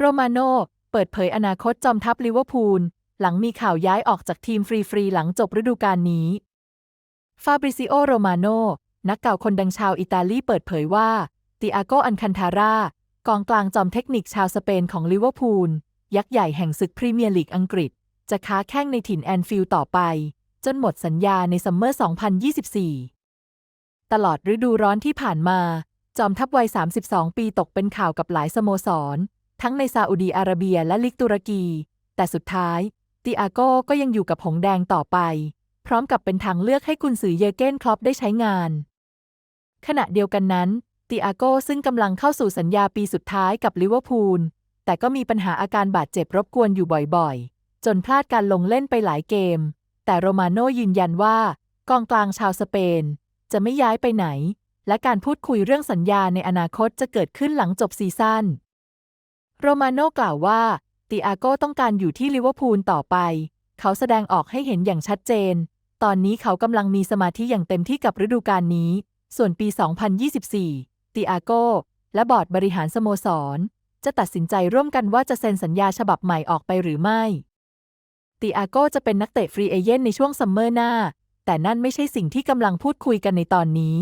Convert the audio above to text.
โรมาโน่เปิดเผยอนาคตจอมทัพลิเวอร์พูล หลังมีข่าวย้ายออกจากทีมฟรี ๆ หลังจบฤดูกาลนี้ ฟาบริซิโอ โรมาโนนักเก่าคนดังชาวอิตาลีเปิดเผยว่าติอาโก อันคันทารากองกลางจอมเทคนิคชาวสเปนของลิเวอร์พูล ยักษ์ใหญ่แห่งศึกพรีเมียร์ลีกอังกฤษ จะค้าแข้งในถิ่นแอนฟิลด์ต่อไป จนหมดสัญญาในซัมเมอร์ 2024 ตลอดฤดูร้อนที่ผ่านมา จอมทัพวัย 32 ปีตกเป็นข่าวกับหลายสโมสร ทั้งในซาอุดีอาระเบียและลิกตุรกี แต่สุดท้ายติอาโกก็ยังอยู่กับหงแดงต่อไป พร้อมกับเป็นทางเลือกให้กุนซือเยเกนคลอปได้ใช้งาน ขณะเดียวกันนั้นติอาโกซึ่งกำลังเข้าสู่สัญญาปีสุดท้ายกับลิเวอร์พูล แต่ก็มีปัญหาอาการบาดเจ็บรบกวนอยู่บ่อยๆ จนพลาดการลงเล่นไปหลายเกม แต่โรมาโน่ยืนยันว่า กองกลางชาวสเปน จะไม่ย้ายไปไหน และการพูดคุยเรื่องสัญญาในอนาคตจะเกิดขึ้นหลังจบซีซั่น โรมาโน่กล่าวว่า ติอาโก้ต้องการอยู่ที่ลิเวอร์พูลต่อไป เขาแสดงออกให้เห็นอย่างชัดเจน ตอนนี้เขากำลังมีสมาธิอย่างเต็มที่กับฤดูกาลนี้ ส่วนปี 2024 ติอาโก้และบอร์ดบริหารสโมสร จะตัดสินใจร่วมกันว่าจะเซ็นสัญญาฉบับใหม่ออกไปหรือไม่ ติอาโก้จะเป็นนักเตะฟรีเอเย่นในช่วงซัมเมอร์หน้า แต่นั่นไม่ใช่สิ่งที่กำลังพูดคุยกันในตอนนี้